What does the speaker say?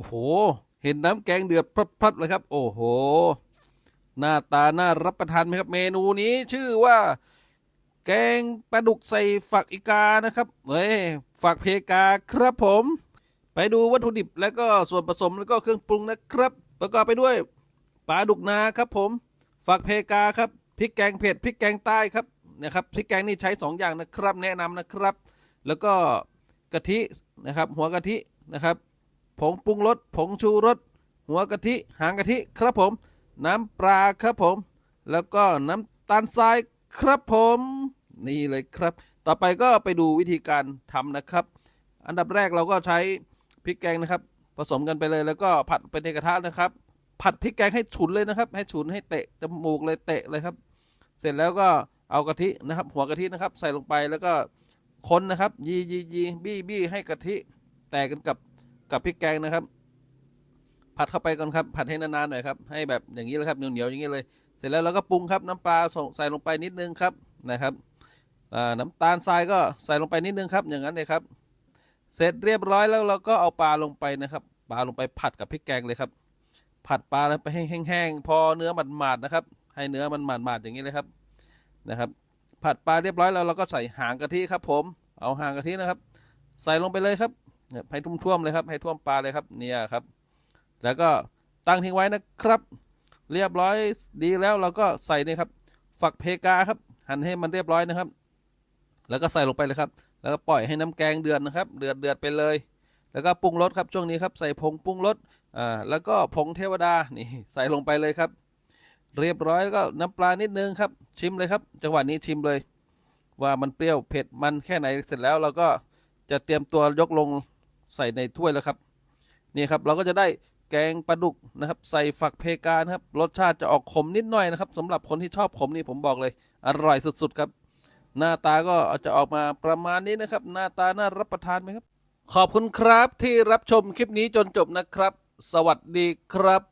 อ้โห เห็นน้ำแกงเดือดพลัดๆเลยครับ โอ้โห หน้าตาน่ารับประทานไหมครับ เมนูนี้ชื่อว่า แกงปลาดุกใส่ฝักอีกานะครับเฮ้ยฝักเพกาครับผม ไปดูวัตถุดิบแล้วก็ส่วนผสมแล้วก็เครื่องปรุงนะครับประกอบไปด้วยปลาดุกนาครับผมฝักเพกาครับพริกแกงเผ็ดพริกแกงใต้ครับนะครับพริกแกงนี่ใช้สองอย่างนะครับ แนะนำนะครับ แล้วก็กะทินะครับ หัวกะทินะครับ ผงปรุงรสผงชูรสหัวกะทิหางกะทิครับผม น้ำปลาครับผม แล้วก็น้ำตาลทรายครับผม นี่เลยครับ ต่อไปก็ไปดูวิธีการทำนะครับ อันดับแรกเราก็ใช้พริกแกงนะครับ ผสมกันไปเลยแล้วก็ผัดไปในกระทะนะครับ ผัดพริกแกงให้ฉุนเลยนะครับ ให้ฉุนให้เตะจมูกเลยเตะเลยครับ เสร็จแล้วก็เอากะทินะครับ หัวกะทินะครับ ใส่ลงไปแล้วก็คนนะครับ ยียียีบี้บี้ให้กะทิแตกกันกับ กับพริกแกงนะครับ ผัดเข้าไปก่อนครับ ผัดให้นานๆหน่อยครับ ให้แบบอย่างนี้เลยครับเหนียวๆอย่างนี้เลย เสร็จแล้วเราก็ปรุงครับน้ำปลาใส่ลงไปนิดนึงครับนะครับน้ำตาลทรายก็ใส่ลงไปนิดนึงครับ อย่างนั้นเลยครับ เสร็จเรียบร้อยแล้วเราก็เอาปลาลงไปนะครับ ปลาลงไปผัดกับพริกแกงเลยครับ ผัดปลาแล้วไปให้แห้งๆพอเนื้อมันหมาดๆนะครับ ให้เนื้อมันหมาดๆอย่างนี้เลยครับนะครับ ผัดปลาเรียบร้อยแล้วเราก็ใส่หางกะทิครับ ผม เอาหางกะทินะครับ ใส่ลงไปเลยครับ ให้ท่วมๆเลยครับ ให้ท่วมปลาเลยครับ เนี่ยครับ แล้วก็ตั้งทิ้งไว้นะครับ เรียบร้อยดีแล้วเราก็ใส่นี่ครับ ฝักเพกาครับ หั่นให้มันเรียบร้อยนะครับ แล้วก็ใส่ลงไปเลยครับ แล้วก็ปล่อยให้น้ำแกงเดือดนะครับ เดือดเดือดไปเลย แล้วก็ปรุงรสครับช่วงนี้ครับ ใส่ผงปรุงรสอ่าแล้วก็ผงเทวดานี่ใส่ลงไปเลยครับ เรียบร้อยแล้วก็น้ำปลานิดนึงครับ ชิมเลยครับ จังหวะนี้ชิมเลย ว่ามันเปรี้ยวเผ็ดมันแค่ไหนเสร็จแล้วเราก็จะเตรียมตัวยกลง ใส่ในถ้วยแล้วครับนี่ครับเราก็จะได้แกงปลาดุกนะครับ ใส่ฝักเพกานะครับรสชาติจะออกขมนิดหน่อยนะครับสำหรับคนที่ชอบขมนี่ผมบอกเลย อร่อยสุดๆครับ หน้าตาก็จะออกมาประมาณนี้นะครับ หน้าตาน่ารับประทานไหมครับ ขอบคุณครับที่รับชมคลิปนี้จนจบนะครับ สวัสดีครับ